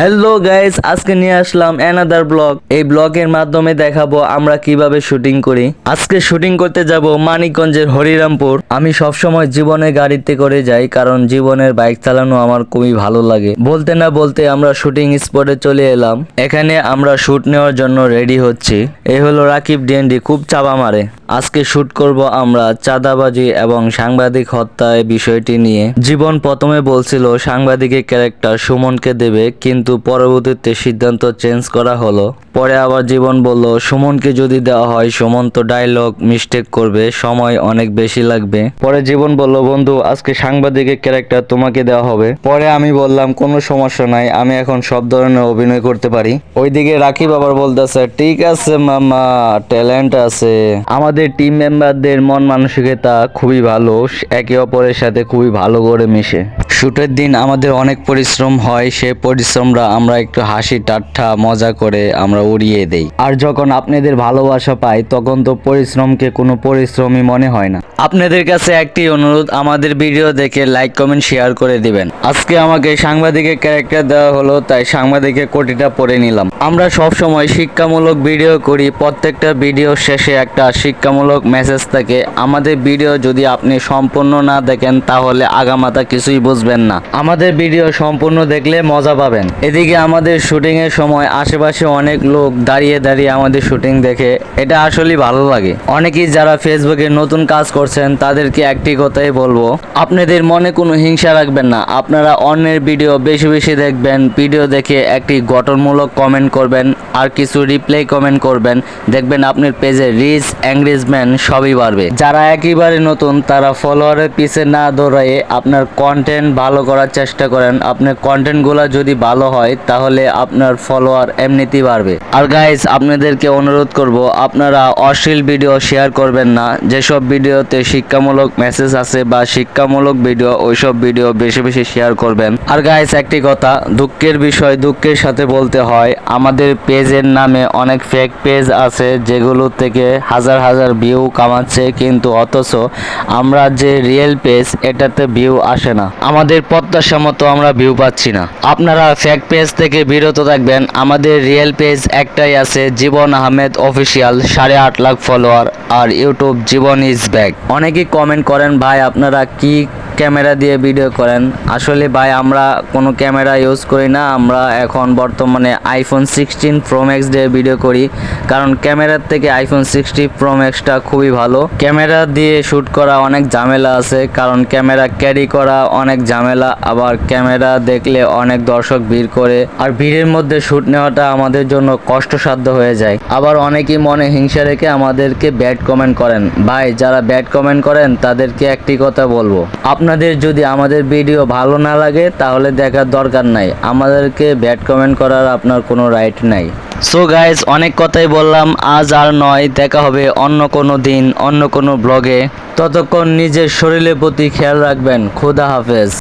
Hello guys আজকে নিয়ে আসলাম another blog এই ব্লগের মাধ্যমে দেখাবো আমরা কীভাবে শুটিং করি। আজকে শুটিং করতে যাব মানিকগঞ্জের হরিরামপুর। আমি সবসময় জীবনে গাড়িতে করে যাই, কারণ জীবনের বাইক চালানো আমার খুবই ভালো লাগে। বলতে না বলতে আমরা শুটিং স্পটে চলে এলাম। এখানে আমরা শুট নেওয়ার জন্য রেডি হচ্ছি। এ হলো রাকিব ডিএনডি খুব চাপা মারে। আজকে শুট করব আমরা চাঁদাবাজি এবং সাংবাদিক হত্যা এই বিষয়টি নিয়ে। জীবন প্রথমে বলছিল সাংবাদিকের ক্যারেক্টার সুমনকে দেবে, কিন্তু পরবর্তীতে সিদ্ধান্ত চেঞ্জ করা হলো। পরে আবার জীবন বলল, সুমনকে যদি দেওয়া হয়, সুমন তো ডায়লগ মিস্টেক করবে, সময় অনেক বেশি লাগবে। পরে জীবন বলল, বন্ধু, আজকে সাংবাদিকের ক্যারেক্টার তোমাকে দেওয়া হবে। পরে আমি বললাম, কোনো সমস্যা নাই, আমি এখন সব ধরনের অভিনয় করতে পারি। ওইদিকে রাকিব আবার বলতেছে, ঠিক আছে মামা ট্যালেন্ট আছে। আমাদের টিম মেম্বারদের মন মানসিকতা খুবই ভালো, একে অপরের সাথে খুবই ভালো করে মিশে। শুটের দিন আমাদের অনেক পরিশ্রম হয় সে পরিশ্রমরা আমরা আমরা একটু হাসি, ঠাট্টা, মজা করে আমরা উড়িয়ে দেই। আর যখন আপনাদের ভালোবাসা পাই, তখন তো পরিশ্রমকে কোনো পরিশ্রমই মনে হয় না। আপনাদের কাছে একটি অনুরোধ, আমাদের ভিডিও দেখে লাইক, কমেন্ট, শেয়ার করে দিবেন। আজকে আমাকে সাংবাদিকের ক্যারেক্টার দেওয়া হলো, তাই সাংবাদিকের কোটিটা পরে নিলাম। আমরা সব সময় শিক্ষামূলক ভিডিও করি, প্রত্যেকটা ভিডিও শেষে একটা শিক্ষামূলক মেসেজ থাকে। আমাদের ভিডিও যদি আপনি সম্পূর্ণ না দেখেন, তাহলে আগামাতা কিছুই বুঝবেন না। আমাদের ভিডিও সম্পূর্ণ দেখলে মজা পাবেন। এদিকে আমাদের শুটিং এর সময় আশেপাশে অনেক লোক দাঁড়িয়ে দাঁড়িয়ে আমাদের শুটিং দেখে। এটা আসলেই ভালো লাগে। অনেকেই যারা ফেসবুকে নতুন কাজ করছেন, তাদেরকে একটি কথাই বলব। আপনাদের মনে কোনো হিংসা রাখবেন না। আপনারা অন্যের ভিডিও বেশি বেশি দেখবেন ভিডিও দেখে একটি গঠনমূলক কমেন্ট করবেন, আর কিছু রিপ্লাই কমেন্ট করবেন। দেখবেন আপনার পেজে রিচ এঙ্গেজমেন্ট সবই বাড়বে। যারা একেবারে নতুন, তারা ফলোয়ারের পিছে না দৌড়াইয়ে আপনার কন্টেন্ট ভালো করার চেষ্টা করেন। আপনার কন্টেন্টগুলো যদি ভালো হয়, তাহলে আপনার ফলোয়ার এমনিতেই বাড়বে। আর গাইস আপনাদেরকে অনুরোধ করব, আপনারা অশ্লীল ভিডিও শেয়ার করবেন না। যেসব ভিডিওতে শিক্ষামূলক মেসেজ আছে বা শিক্ষামূলক ভিডিও ওইসব ভিডিও বেশি বেশি শেয়ার করবেন। আর গাইস একটি কথা, দুঃখের বিষয় দুঃখের সাথে বলতে হয়, আমাদের পেজের নামে অনেক ফেক পেজ আছে, যেগুলো থেকে হাজার হাজার ভিউ কামাচ্ছে, কিন্তু অথচ আমরা যে রিয়েল পেজ এটাতে ভিউ আসে না। আমাদের প্রত্যাশা মতো আমরা ভিউ পাচ্ছি না। আপনারা ফেক পেজ থেকে বিরত থাকবেন। আমাদের রিয়েল পেজ একটাই আছে, জীবন আহমেদ অফিসিয়াল সাড়ে আট লাখ ফলোয়ার, আর ইউটিউব জীবন ইজ ব্যাক। অনেকেই কমেন্ট করেন, ভাই, আপনারা কি ক্যামেরা দিয়ে ভিডিও করেন। আসলে ভাই, আমরা কোনো ক্যামেরা ইউজ করি না। আমরা এখন বর্তমানে আইফোন সিক্সটিন প্রো ম্যাক্স দিয়ে ভিডিও করি। কারণ ক্যামেরার থেকে আইফোন সিক্সটি প্রো ম্যাক্সটা খুবই ভালো। ক্যামেরা দিয়ে শ্যুট করা অনেক ঝামেলা আছে। কারণ ক্যামেরা ক্যারি করা অনেক ঝামেলা। আবার ক্যামেরা দেখলে অনেক দর্শক ভিড় করে। আর ভিড়ের মধ্যে শ্যুট নেওয়াটা আমাদের জন্য কষ্টসাধ্য হয়ে যায়। আবার অনেকেই মনে হিংসা রেখে আমাদেরকে ব্যাড কমেন্ট করেন। ভাই, যারা ব্যাড কমেন্ট করেন, তাদেরকে একটি কথা বলব। আপনাদের যদি আমাদের ভিডিও ভালো না লাগে, তাহলে দেখার দরকার নাই। আমাদেরকে ব্যাড কমেন্ট করার আপনার কোনো রাইট নাই। সো গাইজ অনেক কথাই বললাম, আজ আর নয়, দেখা হবে অন্য কোনো দিন, অন্য কোনো ব্লগে ততক্ষণ নিজের শরীরের প্রতি খেয়াল রাখবেন। খুদা হাফেজ।